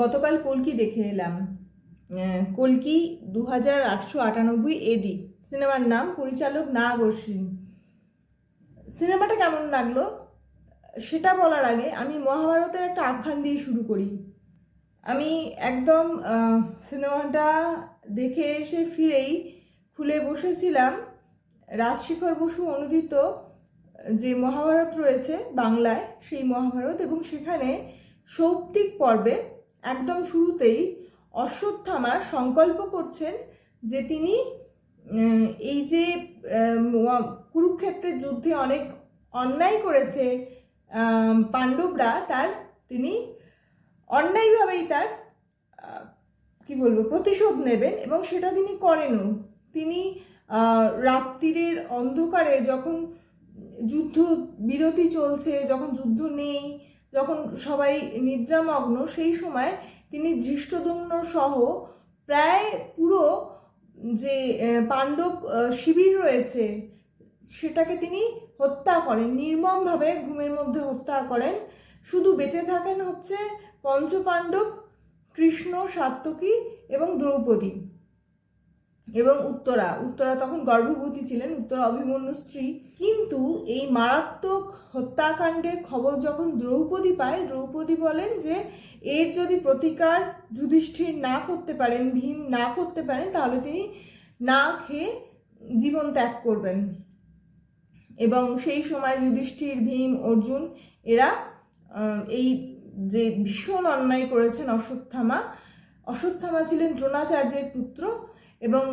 গতকাল কলকি দেখে এলাম। কলকি দু হাজার আটশো আটানব্বই এডি সিনেমার নাম পরিচালক নাগ অশ্বিন সিনেমাটা কেমন লাগল? সেটা বলার আগে আমি মহাভারতের একটা আখ্যান দিয়ে শুরু করি। আমি একদম সিনেমাটা দেখে এসে ফিরেই খুলে বসেছিলাম রাজশেখর বসু অনুদিত যে মহাভারত রয়েছে বাংলায়, সেই মহাভারত এবং সেখানে সৌপ্তিক পর্বে একদম শুরুতেই অশ্বত্থামার সংকল্প করছেন যে তিনি এই যে কুরুক্ষেত্রের যুদ্ধে অনেক অন্যায় করেছে পাণ্ডবরা তার তিনি অন্যায়ভাবেই তার কি বলব প্রতিশোধ নেবেন এবং সেটা তিনি করেনও। তিনি আহ, রাত্রিরের অন্ধকারে যখন যুদ্ধ বিরতি চলছে যখন যুদ্ধ নেই যখন সবাই নিদ্রামগ্ন, সেই সময় তিনি ধৃষ্টদম্ন সহ প্রায় পুরো যে পাণ্ডব শিবির রয়েছে, সেটাকে তিনি হত্যা করেন, নির্মমভাবে ঘুমের মধ্যে হত্যা করেন। শুধু বেঁচে থাকেন হচ্ছে পঞ্চপাণ্ডব, কৃষ্ণ সাত্যকী এবং দ্রৌপদী। এবং উত্তরা। উত্তরা তখন গর্ভবতী ছিলেন, উত্তরা অভিমন্যু স্ত্রী। কিন্তু এই মারাত্মক হত্যাকাণ্ডের খবর যখন দ্রৌপদী পায়, দ্রৌপদী বলেন যে, এর যদি প্রতিকার যুধিষ্ঠির না করতে পারেন, ভীম না করতে পারেন, তাহলে তিনি না খেয়ে জীবন ত্যাগ করবেন। এবং সেই সময় যুধিষ্ঠির, ভীম, অর্জুন এরা এই যে ভীষণ অন্যায় করেছেন অশ্বত্থামা। অশ্বত্থামা ছিলেন দ্রোণাচার্যের পুত্র। এবং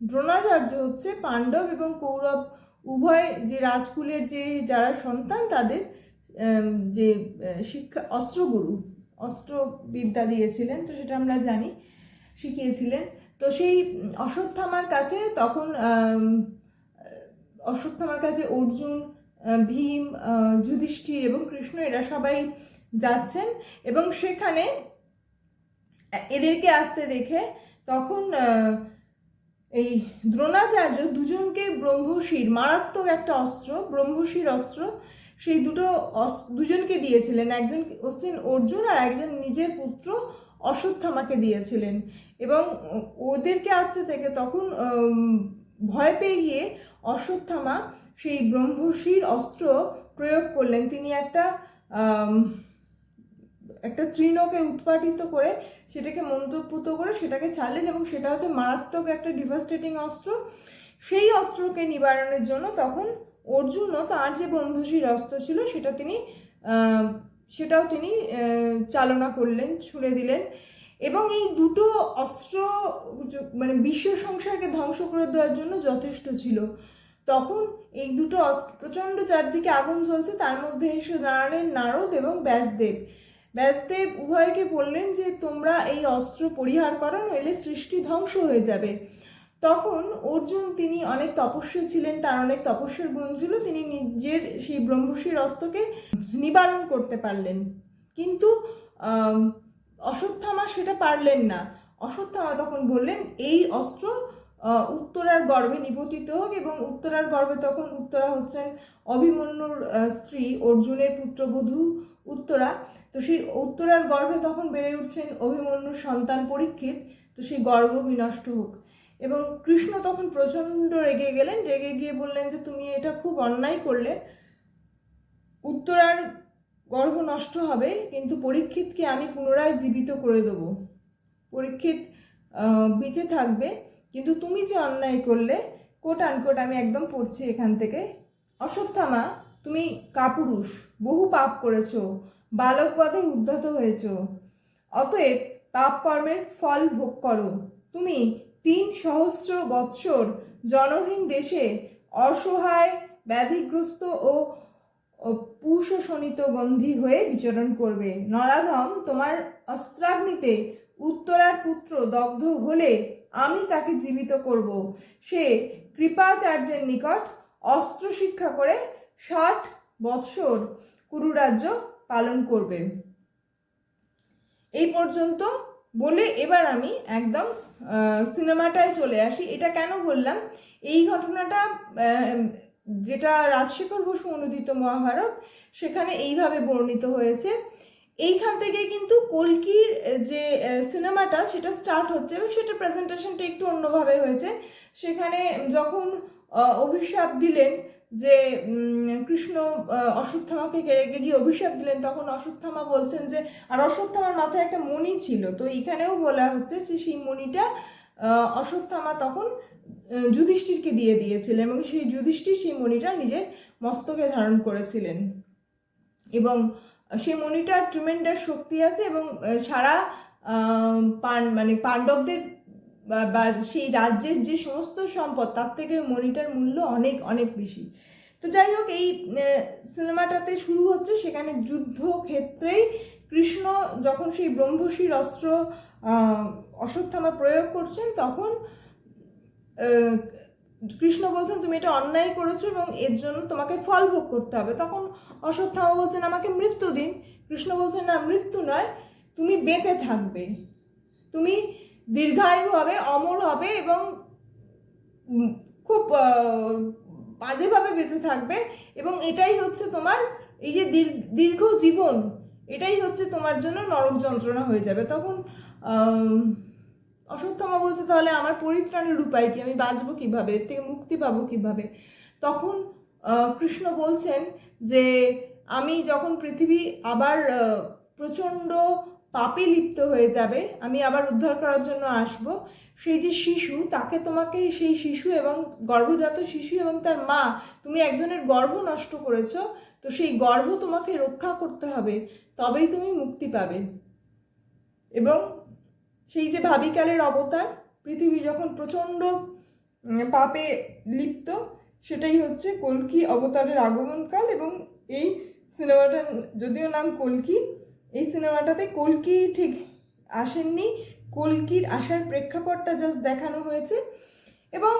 দ্রোণাচার্য হচ্ছে পাণ্ডব এবং কৌরব উভয় যে রাজকুলের যে যারা সন্তান তাদের যে শিক্ষা, অস্ত্রগুরু, অস্ত্রবিদ্যা দিয়েছিলেন, তো সেটা আমরা জানি, শিখিয়েছিলেন। তো সেই অশ্বত্থামার কাছে তখন অশ্বত্থামার কাছে অর্জুন ভীম যুধিষ্ঠির এবং কৃষ্ণ এরা সবাই যাচ্ছেন এবং সেখানে এদেরকে আসতে দেখে তখন এই দ্রোণাচার্য দুজনকে ব্রহ্মশির, মারাত্মক একটা অস্ত্র, ব্রহ্মশির অস্ত্র, সেই দুটো দুজনকে দিয়েছিলেন। একজন হচ্ছেন অর্জুন আর একজন নিজের পুত্র অশ্বত্থামাকে দিয়েছিলেন। এবং ওদেরকে আসতে থেকে তখন ভয় পেয়ে গিয়ে অশ্বত্থামা সেই ব্রহ্মশির অস্ত্র প্রয়োগ করলেন। তিনি একটা একটা তৃণকে উৎপাটিত করে সেটাকে মন্ত্রপুত করে সেটাকে ছাড়লেন এবং সেটা হচ্ছে মারাত্মক একটা ডিভাস্টেটিং অস্ত্র। সেই অস্ত্রকে নিবারণের জন্য তখন অর্জুনও তার যে ব্রহ্মশির অস্ত্র ছিল সেটা তিনি সেটাও তিনি চালনা করলেন, ছুঁড়ে দিলেন এবং এই দুটো অস্ত্র মানে বিশ্ব সংসারকে ধ্বংস করে দেওয়ার জন্য যথেষ্ট ছিল। তখন এই দুটো অস্ত্র প্রচণ্ড চারদিকে আগুন জ্বলছে, তার মধ্যে এসে দাঁড়ালেন নারদ এবং ব্যাসদেব। ব্যাসদেব উভয়কে বললেন যে, তোমরা এই অস্ত্র পরিহার করো, নইলে সৃষ্টি ধ্বংস হয়ে যাবে। তখন অর্জুন তিনি অনেক তপস্বী ছিলেন, তার অনেক তপস্যার গুণ ছিল, তিনি নিজের সেই ব্রহ্মশির অস্ত্রকে নিবারণ করতে পারলেন। কিন্তু অশ্বত্থামা সেটা পারলেন না। অশ্বত্থামা তখন বললেন, এই অস্ত্র উত্তরার গর্ভে নিপতিত হোক এবং উত্তরার গর্ভে তখন উত্তরা হচ্ছেন অভিমন্যুর স্ত্রী অর্জুনের পুত্রবধূ উত্তরা, তো সেই উত্তরার গর্ভে তখন বেড়ে উঠছেন অভিমন্যুর সন্তান পরীক্ষিত, তো সেই গর্ব বিনষ্ট হোক। এবং কৃষ্ণ তখন প্রচণ্ড রেগে গেলেন, রেগে গিয়ে বললেন যে, তুমি এটা খুব অন্যায় করলে। উত্তরার গর্ভ নষ্ট হবে, কিন্তু পরীক্ষিতকে আমি পুনরায় জীবিত করে দেবো। পরীক্ষিত বেঁচে থাকবে, কিন্তু তুমি যে অন্যায় করলে কোট আনকোট আমি একদম পড়ছি এখান থেকে। অশ্বত্থামা তুমি কাপুরুষ, বহু পাপ করেছ, বালক পথে উদ্ধত হয়েছ। অতএব পাপ কর্মের ফল ভোগ করো। তুমি তিন সহস্র বৎসর জনহীন দেশে অসহায়, ব্যাধিগ্রস্ত ও ও পুষ গন্ধি হয়ে বিচরণ করবে। নরাধম, তোমার অস্ত্রাগ্নিতে উত্তরার পুত্র দগ্ধ হলে আমি তাকে জীবিত করব। সে কৃপাচার্যের নিকট অস্ত্র শিক্ষা করে ষাট বৎসর কুরুরাজ্য পালন করবে। এই পর্যন্ত বলে এবার আমি একদম সিনেমাটায় চলে আসি। এটা কেন বললাম? এই ঘটনাটা যেটা রাজশেখর বসু অনুদিত মহাভারত, সেখানে এইভাবে বর্ণিত হয়েছে। এইখান থেকে কিন্তু কলকির যে সিনেমাটা, সেটা স্টার্ট হচ্ছে এবং সেটা প্রেজেন্টেশনটা একটু অন্যভাবে হয়েছে। সেখানে যখন অভিশাপ দিলেন যে কৃষ্ণ অশ্বত্থামাকে রেগে গিয়ে অভিশাপ দিলেন, তখন অশ্বত্থামা বলছেন যে, আর অশ্বত্থামার মাথায় একটা মণি ছিল। তো এখানেও বলা হচ্ছে যে, সেই মণিটা অশ্বত্থামা তখন যুধিষ্ঠিরকে দিয়ে দিয়েছিলেন এবং সেই যুধিষ্ঠির সেই মণিটা নিজের মস্তকে ধারণ করেছিলেন। এবং সেই মণিটার ট্রিমেন্ডার শক্তি আছে এবং সারা পান মানে পাণ্ডবদের বা- সেই রাজ্যের যে সমস্ত সম্পদ, তার থেকে মনিটার মূল্য অনেক অনেক বেশি। তো যাই হোক, এই সিনেমাটাতে শুরু হচ্ছে সেখানে যুদ্ধক্ষেত্রেই কৃষ্ণ যখন সেই ব্রহ্মশির অস্ত্র অশ্বত্থামা প্রয়োগ করছেন, তখন কৃষ্ণ বলছেন, তুমি এটা অন্যায় করেছ এবং এর জন্য তোমাকে ফল ভোগ করতে হবে। তখন অশ্বত্থামা বলছেন, আমাকে মৃত্যু দিন। কৃষ্ণ বলছেন, না, মৃত্যু নয়, তুমি বেঁচে থাকবে। তুমি দীর্ঘায়ু হবে, অমর হবে এবং খুব বাজেভাবে বেঁচে থাকবে এবং এটাই হচ্ছে তোমার এই যে দীর- দীর্ঘ জীবন, এটাই হচ্ছে তোমার জন্য নরক যন্ত্রণা হয়ে যাবে। তখন অশ্বত্থামা বলছে, তাহলে আমার পরিত্রাণের উপায় কি? আমি বাঁচবো কীভাবে? এর থেকে মুক্তি পাবো কীভাবে? তখন কৃষ্ণ বলছেন যে, আমি যখন পৃথিবী আবার প্রচণ্ড পাপে লিপ্ত হয়ে যাবে, আমি আবার উদ্ধার করার জন্য আসব। সেই যে শিশু, তাকে তোমাকে সেই শিশু এবং গর্ভজাত শিশু এবং তার মা, তুমি একজনের গর্ভ নষ্ট করেছ, তো সেই গর্ভ তোমাকে রক্ষা করতে হবে, তবেই তুমি মুক্তি পাবে। এবং সেই যে ভাবিকালের অবতার, পৃথিবী যখন প্রচণ্ড পাপে লিপ্ত, সেটাই হচ্ছে কলকি অবতারের আগমনকাল এবং এই সিনেমাটার যদিও নাম কলকি এই সিনেমাটাতে কলকি ঠিক আসেননি। কলকির আসার প্রেক্ষাপটটা জাস্ট দেখানো হয়েছে। এবং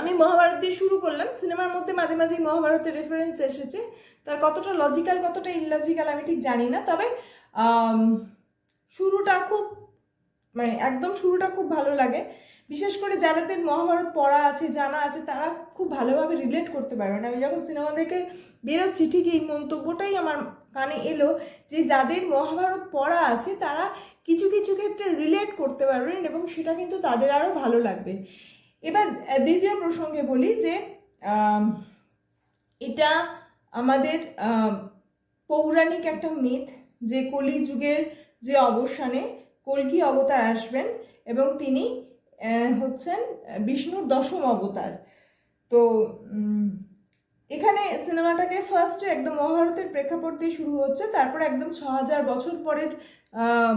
আমি মহাভারত দিয়ে শুরু করলাম। সিনেমার মধ্যে মাঝে মাঝেই মহাভারতের রেফারেন্স এসেছে। তার কতটা লজিক্যাল কতটা ইললজিক্যাল আমি ঠিক জানি না। তবে শুরুটা খুব মানে একদম শুরুটা খুব ভালো লাগে। বিশেষ করে যাদের মহাভারত পড়া আছে, জানা আছে, তারা খুব ভালোভাবে রিলেট করতে পারবেন আমি যখন সিনেমা দেখে বেরোচ্ছি, ঠিক এই মন্তব্যটাই আমার কানে এলো যে যাদের মহাভারত পড়া আছে তারা কিছু কিছু ক্ষেত্রে রিলেট করতে পারবেন এবং সেটা কিন্তু তাদের আরও ভালো লাগবে। এবার দ্বিতীয় প্রসঙ্গে বলি যে এটা আমাদের পৌরাণিক একটা মিথ যে কলি যুগের যে অবসানে কলকি অবতার আসবেন এবং তিনি হচ্ছেন বিষ্ণুর দশম অবতার। তো এখানে সিনেমাটাকে ফার্স্টে একদম মহাভারতের প্রেক্ষাপট দিয়ে শুরু হচ্ছে, তারপর একদম ছ হাজার বছর পরের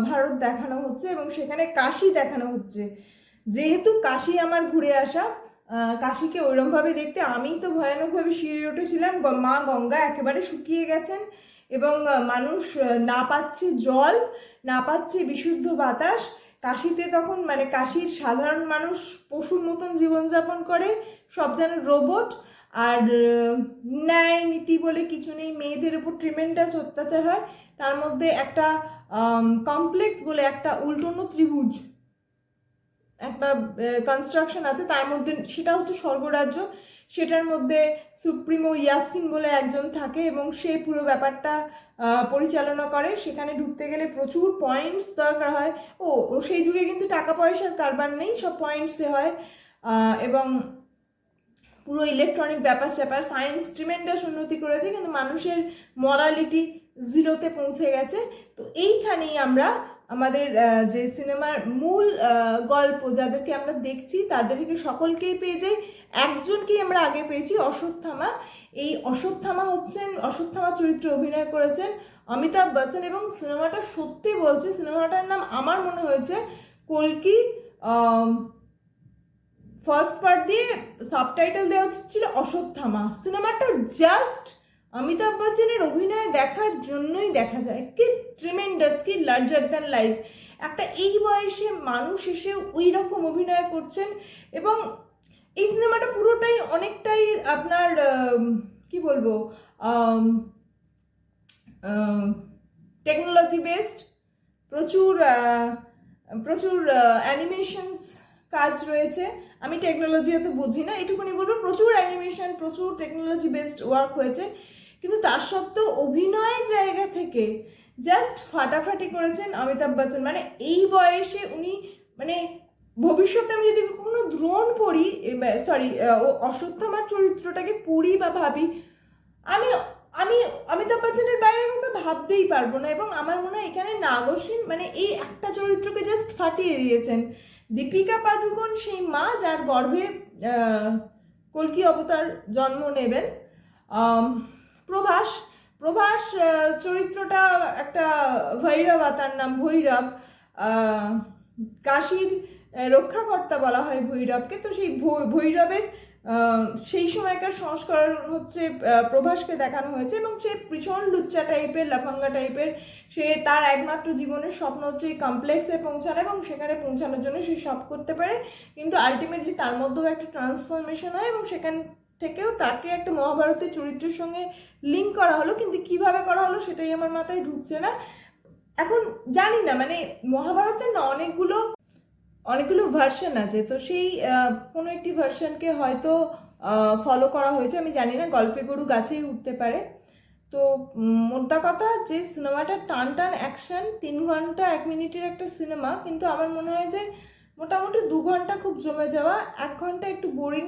ভারত দেখানো হচ্ছে এবং সেখানে কাশি দেখানো হচ্ছে। যেহেতু কাশি আমার ঘুরে আসা কাশিকে ওইরমভাবে দেখতে আমি তো ভয়ানকভাবে শিরে উঠেছিলাম মা গঙ্গা একেবারে শুকিয়ে গেছেন এবং মানুষ না পাচ্ছে জল, না পাচ্ছে বিশুদ্ধ বাতাস। কাশিতে তখন মানে কাশির সাধারণ মানুষ পশুর মতন জীবনযাপন করে, সব যেন রোবট। আর ন্যায় নীতি বলে কিছু নেই। মেয়েদের উপর ট্রিমেন্ডাস অত্যাচার হয়। তার মধ্যে একটা কমপ্লেক্স বলে একটা উল্টোনো ত্রিভুজ, একটা কনস্ট্রাকশন আছে। তার মধ্যে, সেটা হচ্ছে স্বর্গরাজ্য। সেটার মধ্যে সুপ্রিমো ইয়াসিন বলে একজন থাকে এবং সে পুরো ব্যাপারটা পরিচালনা করে। সেখানে ঢুকতে গেলে প্রচুর পয়েন্টস দরকার হয়। ও সেই যুগে কিন্তু টাকা পয়সার কারবার নেই, সব পয়েন্টসে হয়। এবং পুরো ইলেকট্রনিক ব্যাপার স্যাপার সায়েন্স ট্রিমেন্ডাস উন্নতি করেছে, কিন্তু মানুষের মরালিটি জিরোতে পৌঁছে গেছে। তো এইখানেই আমরা আমাদের যে সিনেমার মূল গল্প যাদেরকে আমরা দেখছি, তাদেরকে সকলকেই পেয়ে যাই। একজনকেই আমরা আগে পেয়েছি অশ্বত্থামা। এই অশ্বত্থামা হচ্ছেন, অশ্বত্থামা চরিত্রে অভিনয় করেছেন অমিতাভ বচ্চন এবং সিনেমাটা সত্যি বলছি সিনেমাটার নাম আমার মনে হয়েছে কলকি ফার্স্ট পার্ট দিয়ে সাবটাইটেল দেওয়া ছিল অশ্বত্থামা সিনেমাটা জাস্ট অমিতাভ বচ্চনের অভিনয় দেখার জন্যই দেখা যায়। কি ট্রিমেন্ডাস কি লার্জার দ্যান লাইফ একটা এই বয়সে মানুষ এসে ওই রকম অভিনয় করছেন এবং এই সিনেমাটা পুরোটাই অনেকটাই আপনার কি বলব টেকনোলজি বেসড প্রচুর প্রচুর অ্যানিমেশনস কাজ রয়েছে। আমি টেকনোলজি এত বুঝি না এটুকুনি বলব, প্রচুর অ্যানিমেশন প্রচুর টেকনোলজি বেসড ওয়ার্ক হয়েছে। কিন্তু তার সত্ত্বেও অভিনয় জায়গা থেকে জাস্ট ফাটাফাটি করেছেন অমিতাভ বচ্চন। মানে এই বয়সে উনি মানে ভবিষ্যতে আমি যদি কোনো দ্রোণ পড়ি সরি অশ্বত্থামার চরিত্রটাকে পড়ি বা ভাবি, আমি আমি অমিতাভ বচ্চনের বাইরে আমাকে ভাবতেই পারব না। এবং আমার মনে হয় এখানে নাগসীন মানে এই একটা চরিত্রকে জাস্ট ফাটিয়ে দিয়েছেন। দীপিকা পাদুকোন সেই মা যার গর্ভে কলকি অবতার জন্ম নেবেন। প্রভাস প্রভাস চরিত্রটা একটা ভৈরব তার নাম ভৈরব। কাশীর রক্ষাকর্তা বলা হয় ভৈরবকে। তো সেই ভৈরবের সেই সময়কার সংস্করণ হচ্ছে প্রভাসকে দেখানো হয়েছে এবং সে ভীষণ লুচ্চা টাইপের, লাফাঙ্গা টাইপের। সে তার একমাত্র জীবনের স্বপ্ন হচ্ছে কমপ্লেক্সে পৌঁছানো এবং সেখানে পৌঁছানোর জন্য সে সব করতে পারে। কিন্তু আলটিমেটলি তার মধ্যেও একটা ট্রান্সফরমেশন হয় এবং সেখান থেকেও তাকে একটা মহাভারতের চরিত্রের সঙ্গে লিঙ্ক করা হলো। কিন্তু কীভাবে করা হলো সেটাই আমার মাথায় ঢুকছে না। এখন জানি না মানে মহাভারতের না অনেকগুলো অনেকগুলো ভার্সন আছে। তো সেই কোনো একটি ভার্সনকে হয়তো ফলো করা হয়েছে, আমি জানি না, গল্পে গরু গাছেই উঠতে পারে। তো মোদ্দা কথা যে সিনেমাটা টান টান অ্যাকশন তিন ঘণ্টা, এক মিনিটের একটা সিনেমা, কিন্তু আমার মনে হয় যে মোটামুটি দু ঘণ্টা খুব জমে যাওয়া, এক ঘণ্টা একটু বোরিং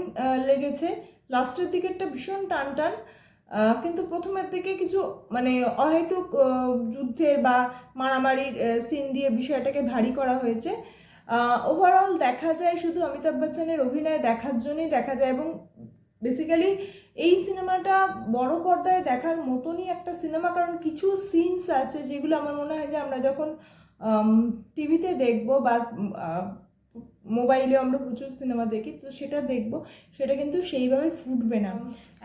লেগেছে। লাস্টের দিকে একটা ভীষণ টান টান কিন্তু প্রথমের দিকে কিছু মানে অহেতুক যুদ্ধের বা মারামারির সিন দিয়ে বিষয়টাকে ভারী করা হয়েছে। ওভারঅল দেখা যায় শুধু অমিতাভ বচ্চনের অভিনয় দেখার জন্যই দেখা যায় এবং বেসিক্যালি এই সিনেমাটা বড় পর্দায় দেখার মতনই একটা সিনেমা কারণ কিছু সিনস আছে যেগুলো আমার মনে হয় যে আমরা যখন টিভিতে দেখব বা মোবাইলে আমরা প্রচুর সিনেমা দেখি তো সেটা দেখব। সেটা কিন্তু সেইভাবে ফুটবে না।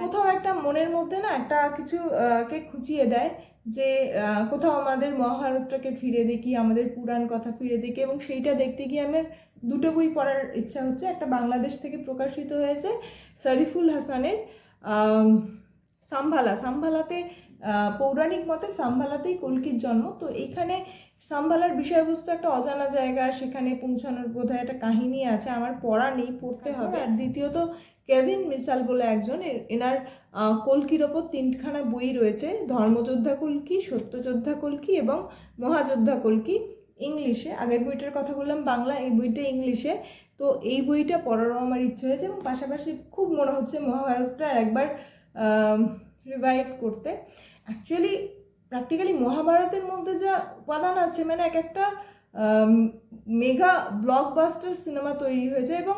কোথাও একটা মনের মধ্যে না একটা কিছু কে খুঁচিয়ে দেয় যে কোথাও আমাদের মহাভারতটাকে ফিরে দেখি আমাদের পুরাণ কথা ফিরে দেখি এবং সেইটা দেখতে গিয়ে আমার দুটো বই পড়ার ইচ্ছা হচ্ছে। একটা বাংলাদেশ থেকে প্রকাশিত হয়েছে শরীফুল হাসানের সাম্ভালা। সাম্ভালাতে পৌরাণিক মতে সাম্ভালাতেই কল্কির জন্ম। তো এইখানে সাম্ভালার বিষয়বস্তু একটা অজানা জায়গা সেখানে পৌঁছানোর বোধহয় একটা কাহিনী আছে আমার পড়া নেই পড়তে হবে। আর দ্বিতীয়ত কেভিন মিসাল বলে একজন এনার কল্কির ওপর তিনখানা বই রয়েছে ধর্মযোদ্ধা কলকি সত্যযোদ্ধা কলকি এবং মহাযোদ্ধা কলকি ইংলিশে। আগের বইটার কথা বললাম বাংলা এই বইটা ইংলিশে। তো এই বইটা পড়ারও আমার ইচ্ছে হয়েছে এবং পাশাপাশি খুব মনে হচ্ছে মহাভারতটা আর একবার রিভাইজ করতে। অ্যাকচুয়ালি প্র্যাকটিক্যালি মহাভারতের মধ্যে যা উপাদান আছে মানে এক একটা মেগা ব্লকবাস্টার সিনেমা তৈরি হয়েছে এবং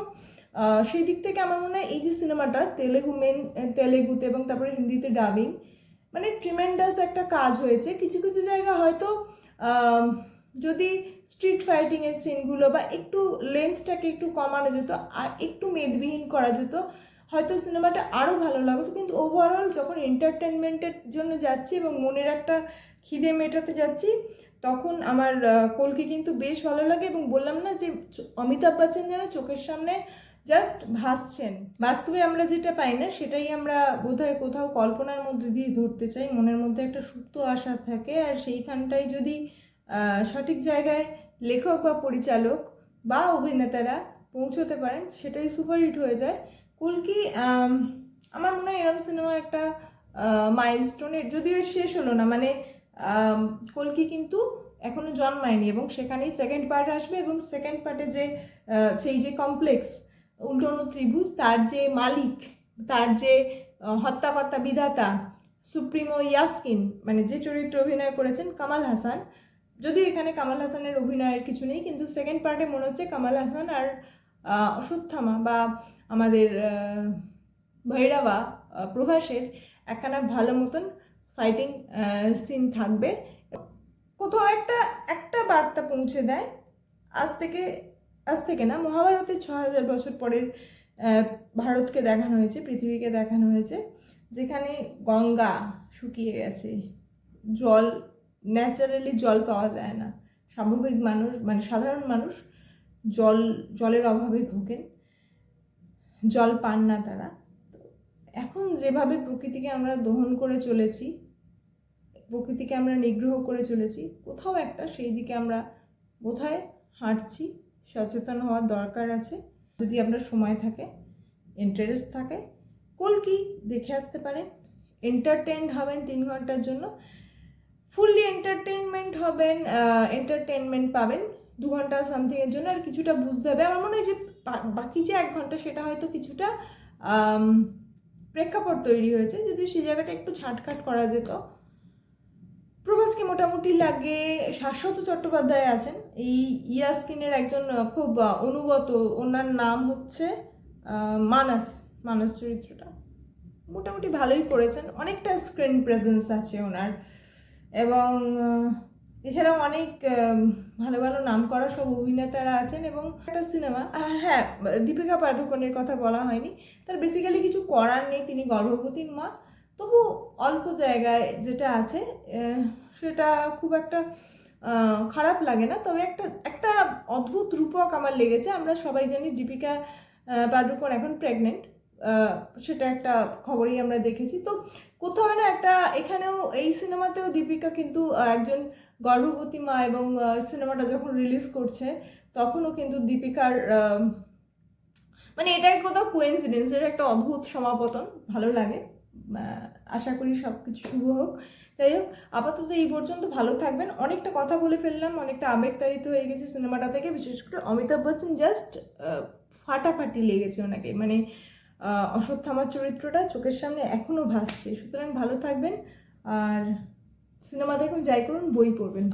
সেই দিক থেকে আমার মনে হয় এই যে সিনেমাটা তেলেগু মেন তেলেগুতে এবং তারপরে হিন্দিতে ডাবিং মানে ট্রিমেন্ডাস একটা কাজ হয়েছে। কিছু কিছু জায়গা হয়তো যদি স্ট্রিট ফাইটিংয়ের সিনগুলো বা একটু লেন্থটাকে একটু কমানো যেত, আর একটু মেদবিহীন করা যেত হয়তো সিনেমাটা আরও ভালো লাগতো, কিন্তু ওভারঅল যখন এন্টারটেনমেন্টের জন্য যাচ্ছি এবং মনের একটা খিদে মেটাতে যাচ্ছি, তখন আমার কলকি কিন্তু বেশ ভালো লাগে এবং বললাম না যে অমিতাভ বচ্চন যেন চোখের সামনে জাস্ট ভাসছেন। বাস্তবে আমরা যেটা পাই না, সেটাই আমরা বোধহয় কোথাও কল্পনার মধ্যে দিয়ে ধরতে চাই, মনের মধ্যে একটা সুপ্ত আশা থাকে। আর সেইখানটায় যদি সঠিক জায়গায় লেখক বা পরিচালক বা অভিনেতারা পৌঁছতে পারেন, সেটাই সুপারহিট হয়ে যায়। কুলকি আমার মনে হয় এরম সিনেমা একটা মাইলস্টোনের যদিও শেষ হলো না মানে কলকি কিন্তু এখনও জন্মায়নি এবং সেখানেই সেকেন্ড পার্ট আসবে এবং সেকেন্ড পার্টে যে সেই যে কমপ্লেক্স উল্টোনো ত্রিভুজ, তার যে মালিক, তার যে হত্যাকর্তা বিধাতা, সুপ্রিমো ইয়াসকিন মানে যে চরিত্রে অভিনয় করেছেন কামাল হাসান, যদিও এখানে কামাল হাসানের অভিনয়ের কিছু নেই, কিন্তু সেকেন্ড পার্টে মনে হচ্ছে কামাল হাসান আর অশ্বত্থামা বা আমাদের ভৈরবা প্রভাসের একখানা ভালো মতন ফাইটিং সিন থাকবে। কোথাও একটা একটা বার্তা পৌঁছে দেয়। আজ থেকে আজ থেকে না, মহাভারতের ছ হাজার বছর পরের ভারতকে দেখানো হয়েছে, পৃথিবীকে দেখানো হয়েছে, যেখানে গঙ্গা শুকিয়ে গেছে। জল ন্যাচারালি জল পাওয়া যায় না। স্বাভাবিক মানুষ মানে সাধারণ মানুষ জল, জলের অভাবে ভোগেন। জল পান না তারা। এখন যেভাবে প্রকৃতিকে আমরা দহন করে চলেছি, প্রকৃতিকে আমরা নিগ্রহ করে চলেছি, কোথাও একটা সেই দিকে আমরা কোথায় হাঁটছি, সচেতন হওয়ার দরকার আছে। যদি আপনার সময় থাকে ইন্টারেস্ট থাকে কলকি দেখে আসতে পারেন। এন্টারটেনড হবেন তিন ঘণ্টার জন্য। ফুললি এন্টারটেনমেন্ট হবেন এন্টারটেনমেন্ট পাবেন। দু ঘণ্টা সামথিংয়ের জন্য আর কিছুটা বুঝতে হবে। আমার মনে হয় যে বাকি যে এক ঘণ্টা সেটা হয়তো কিছুটা প্রেক্ষাপট তৈরি হয়েছে। যদি সেই জায়গাটা একটু ছাটখাট করা যেত। প্রভাসকে মোটামুটি লাগে শাশ্বত চট্টোপাধ্যায় আছেন। এই ইয়াস্কিনের একজন খুব অনুগত। ওনার নাম হচ্ছে মানাস মানাস চরিত্রটা। মোটামুটি ভালোই করেছেন। অনেকটা স্ক্রিন প্রেজেন্স আছে ওনার। এবং এছাড়াও অনেক ভালো ভালো নাম করা সব অভিনেতারা আছেন এবং একটা সিনেমা হ্যাঁ দীপিকা পাডুকোনের কথা বলা হয়নি, তার বেসিক্যালি কিছু করার নেই, তিনি গর্ভবতীর মা। তবু অল্প জায়গায় যেটা আছে সেটা খুব একটা খারাপ লাগে না, তবে একটা একটা অদ্ভুত রূপক আমার লেগেছে, আমরা সবাই জানি দীপিকা পাডুকোন এখন প্রেগনেন্ট সেটা একটা খবরই আমরা দেখেছি। তো কোথাও না একটা, এখানেও এই সিনেমাতেও দীপিকা কিন্তু একজন গর্ভবতী মা এবং সিনেমাটা যখন রিলিজ করছে, তখনও কিন্তু দীপিকার মানে এটা কোথাও কোয়েন্সিডেন্স এটা একটা অদ্ভুত সমাপতন, ভালো লাগে। আশা করি সব কিছু শুভ হোক। যাই হোক, আপাতত এই পর্যন্ত ভালো থাকবেন। অনেকটা কথা বলে ফেললাম, অনেকটা আবেগতাড়িত হয়ে গেছে সিনেমাটা থেকে, বিশেষ করে অমিতাভ বচ্চন জাস্ট ফাটাফাটি লেগেছে ওনাকে। মানে অশ্বত্থামার চরিত্রটা চোখের সামনে এখনও ভাসছে। সুতরাং ভালো থাকবেন, আর সিনেমা দেখুন যাই করুন বই পড়বেন।